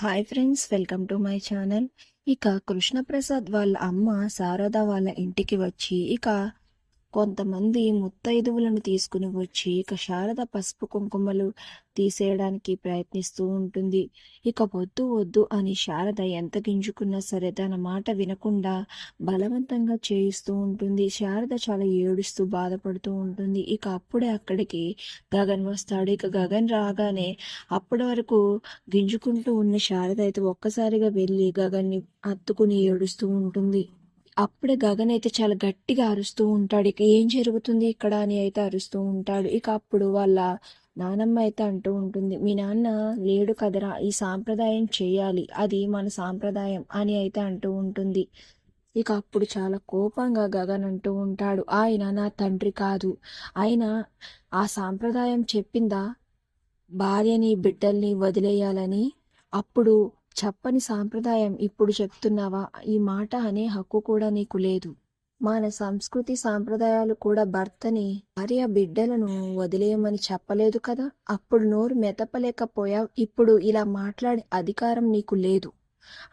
Hi friends welcome to my channel. ఇక కృష్ణప్రసాద్ వాళ్ళ అమ్మ శారద వాళ్ళ ఇంటికి వచ్చి ఇక కొంతమంది ముత్తైదువులను తీసుకుని వచ్చి ఇక శారద పసుపు కుంకుమలు తీసేయడానికి ప్రయత్నిస్తూ ఉంటుంది. ఇక వద్దు వద్దు అని శారద ఎంత గింజుకున్నా సరే తన మాట వినకుండా బలవంతంగా చేయిస్తూ ఉంటుంది. శారద చాలా ఏడుస్తూ బాధపడుతూ ఉంటుంది. ఇక అప్పుడే అక్కడికి గగన్ వస్తాడు. ఇక గగన్ రాగానే అప్పటి వరకు గింజుకుంటూ ఉన్న శారద అయితే ఒక్కసారిగా వెళ్ళి గగన్ని అత్తుకుని ఏడుస్తూ ఉంటుంది. అప్పుడే గగన్ అయితే చాలా గట్టిగా అరుస్తూ ఉంటాడు. ఇక ఏం జరుగుతుంది ఇక్కడ అని అయితే అరుస్తూ ఉంటాడు. ఇక అప్పుడు వాళ్ళ నానమ్మ అయితే అంటూ ఉంటుంది మీ నాన్న లేడు కదరా ఈ సాంప్రదాయం చేయాలి అది మన సాంప్రదాయం అని అయితే అంటూ ఉంటుంది. ఇక అప్పుడు చాలా కోపంగా గగన్ అంటూ ఉంటాడు ఆయన నా తండ్రి కాదు. ఆయన ఆ సాంప్రదాయం చెప్పిందా? భార్యని బిడ్డల్ని వదిలేయాలని? అప్పుడు చెప్పని సాంప్రదాయం ఇప్పుడు చెప్తున్నావా? ఈ మాట అనే హక్కు కూడా నీకు లేదు. మన సంస్కృతి సాంప్రదాయాలు కూడా భర్తని భార్య బిడ్డలను వదిలేయమని చెప్పలేదు కదా? అప్పుడు నోరు మెతపలేకపోయావు ఇప్పుడు ఇలా మాట్లాడే అధికారం నీకు లేదు.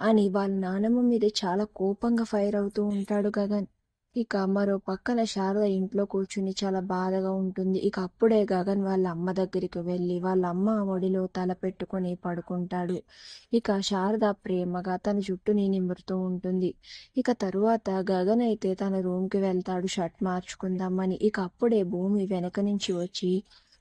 అని వాళ్ళ నానమ్మ మీద చాలా కోపంగా ఫైర్ అవుతూ ఉంటాడు గగన్. ఇక మరో పక్కన శారద ఇంట్లో కూర్చుని చాలా బాధగా ఉంటుంది. ఇక అప్పుడే గగన్ వాళ్ళ అమ్మ దగ్గరికి వెళ్ళి వాళ్ళ అమ్మ ఒడిలో తల పెట్టుకొని పడుకుంటాడు. ఇక శారద ప్రేమగా తన జుట్టుని నిమురుతూ ఉంటుంది. ఇక తరువాత గగన్ అయితే తన రూమ్కి వెళ్తాడు. షర్ట్ మార్చుకుందామని ఇక అప్పుడే భూమి వెనక నుంచి వచ్చి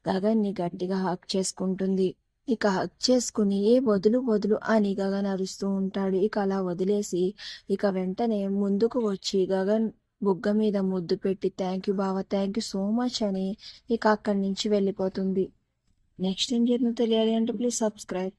గగన్ని గట్టిగా హక్ చేసుకుంటుంది. ఇక హక్ చేసుకుని ఏ వదులు వదులు అని గగన్ అరుస్తూ ఉంటాడు. ఇక అలా వదిలేసి ఇక వెంటనే ముందుకు వచ్చి గగన్ బుగ్గ మీద ముద్దు పెట్టి థ్యాంక్ యూ బావ థ్యాంక్ యూ సో మచ్ అని ఇక అక్కడి నుంచి వెళ్ళిపోతుంది. నెక్స్ట్ ఏం జరిగిందో తెలియాలి అంటే ప్లీజ్ సబ్స్క్రైబ్.